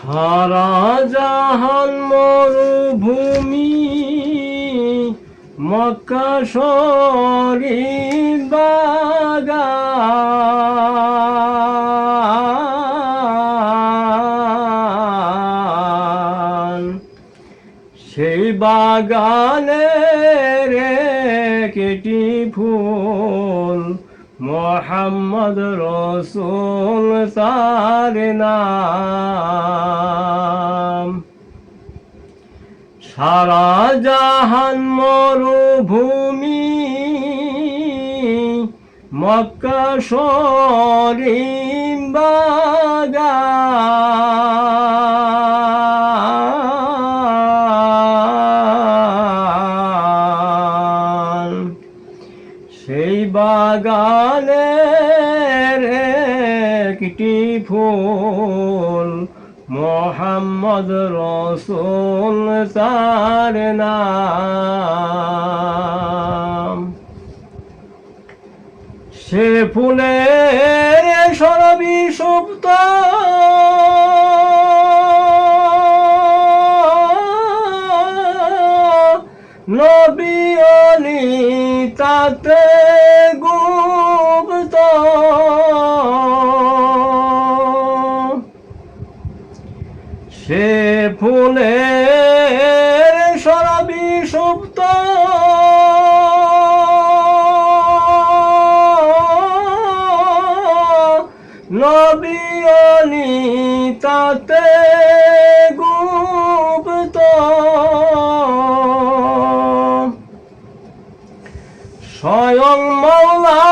সারা জাহান মরুভূমি মক্কা শরীফ বাগান। সেই বাগানে রে কেটি ফুল মোহাম্মদ রসুল নাম। সারা জাহান মরুভূমি মক্কা শরীফ বাগান। ফুল মোহাম্মদ রসুল তার নাম। সে ফুলের সরবি সুপ্ত। নবী অলি তাতে নবী তাতে গুপ্ত। স্বয়ং মৌলা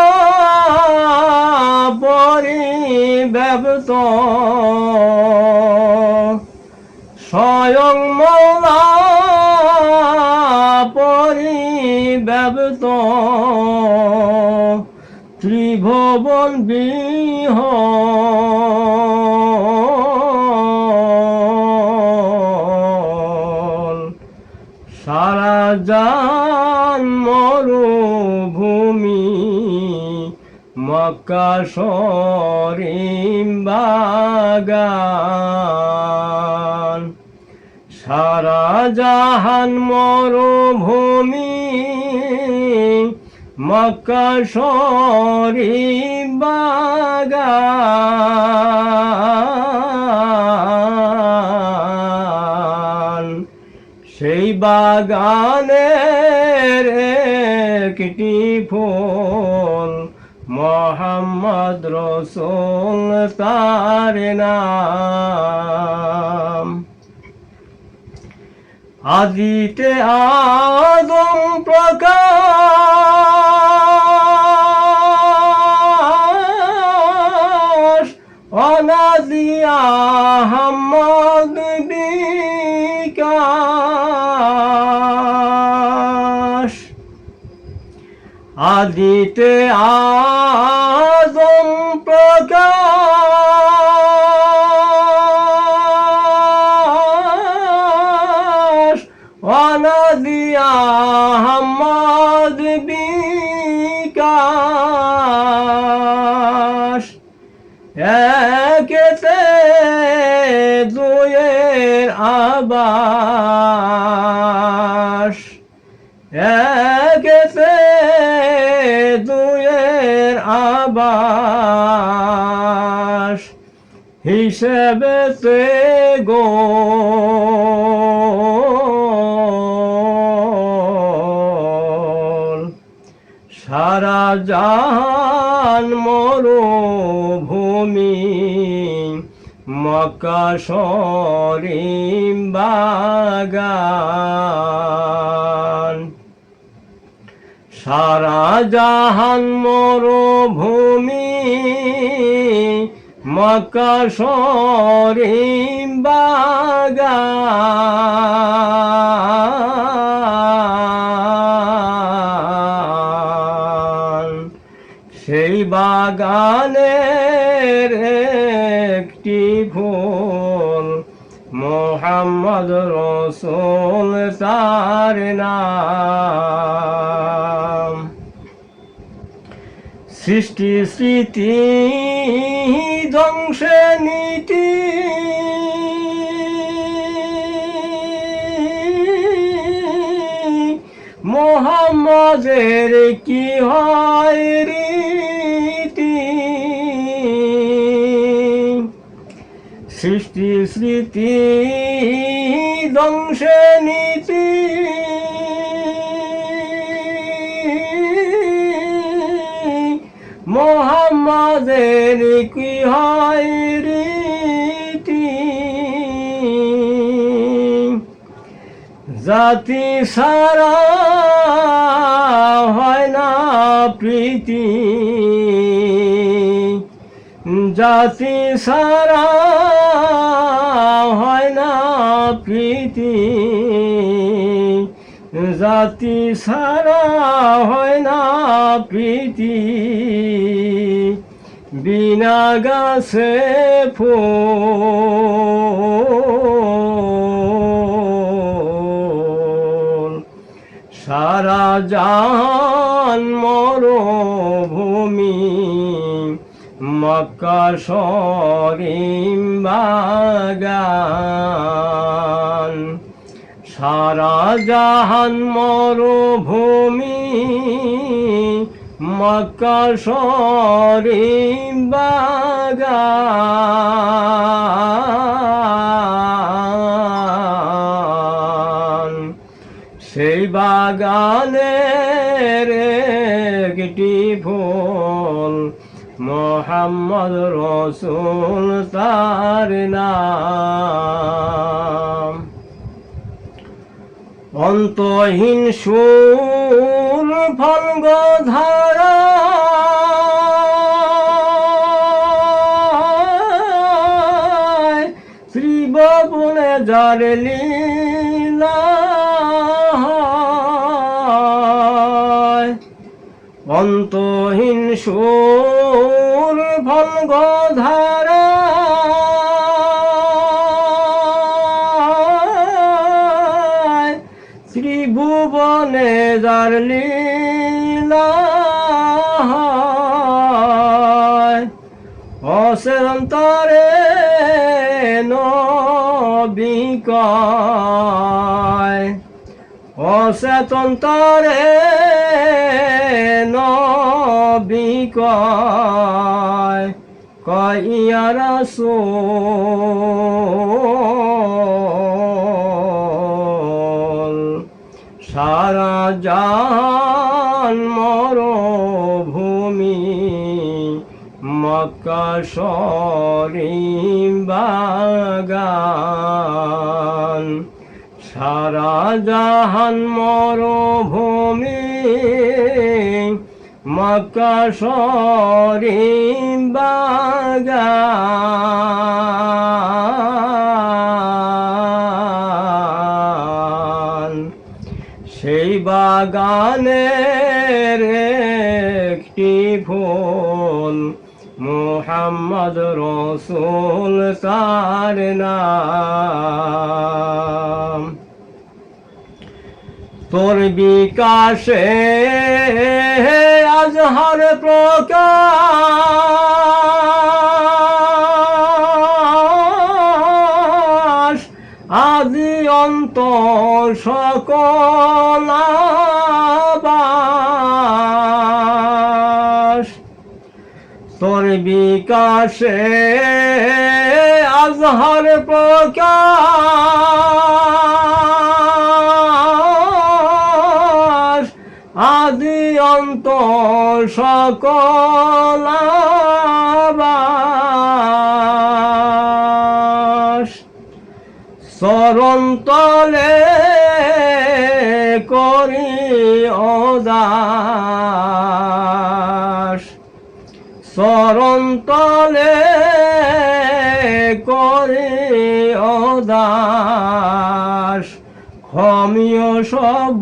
পরিব্যপ্ত। স্বয়ং মৌলা পরিব্যপ্ত। ত্রিভুবন বিহল সারা জান মরুভূমি মক্কা শরীম বাগান। সারা জাহান মরুভূমি মক্কা শরীফ বাগান। সেই বাগানের একটি ফুল মোহাম্মদ রসুল তার নাম। আদিতে আদম প্রকাশ অনাদি আহমদ বিকাশ আদিতে আদম প্রকাশ। অনদি আহমদ বিকাশ দুয়ের আবাস। একেতে দুয়ের আবাস। হিসেবেতে গো। সারা জাহান মক্কা শরীম বাগান। সারা জাহান মরুভূমি মক্কা শরীম বাগান। সেই বাগানের মোহাম্মদ রসুল তার নাম। সৃষ্টি স্মৃতি ধ্বংসে নীতি। মোহাম্মদের কি হয় রীতি? সৃষ্টি স্মৃতি ধ্বংসে নীতি। মোহাম্মদের কি হয় রীতি? জাতি সারা হয় না প্রীতি। জাতি সারা হয় প্রীতি জাতি সারা হয় না প্রীতি। বিনা গাছে ফুল। সারা জান মরুভূমি মক্কা শরীম বাগান। সারা জাহান মরুভূমি মক্কা বাগান। সেই বাগানের একটি ফুল মোহাম্মদ রসুল তার নাম। অন্তহীন সুর ফলগ ধারা শ্রী বপুনে যার লীলা অন্তহীন সুর ফলগ ধারা শ্রীভুবনে যার লীলা। অসন্তরে নবিকয়। অসতন্তরে নবিকয়। কয় ইয়ারা সোল সারা জান মরুভূমি মক্কা শরীম বাগান। সারা জাহান মরুভূমি মক্কা শরীম বাগান। সেই বাগানের একটি ফুল মোহাম্মদ রসুল তার নাম। তোর বিকাশে আজহার প্রকাশ আদি অন্ত সকল আবাস। তোর বিকাশে আজহার প্রকাশ আদি অন্ত সকল আবাস। চরণ তলে করি অদাস চরণ তলে করি অদাস ক্ষমীয় সব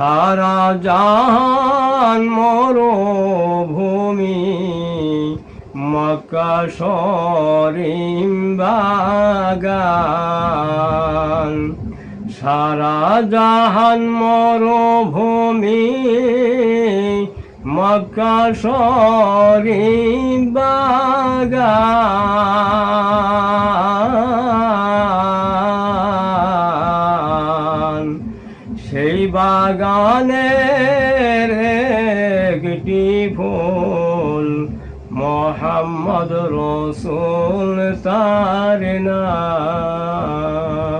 সারা জান মরুভূমি মক্কা শরীম বাগান। সারা জাহান মরুভূমি মক্কা শরীম বাগান। বাগানের একটি ফুল মোহাম্মদ রসুল তার নাম।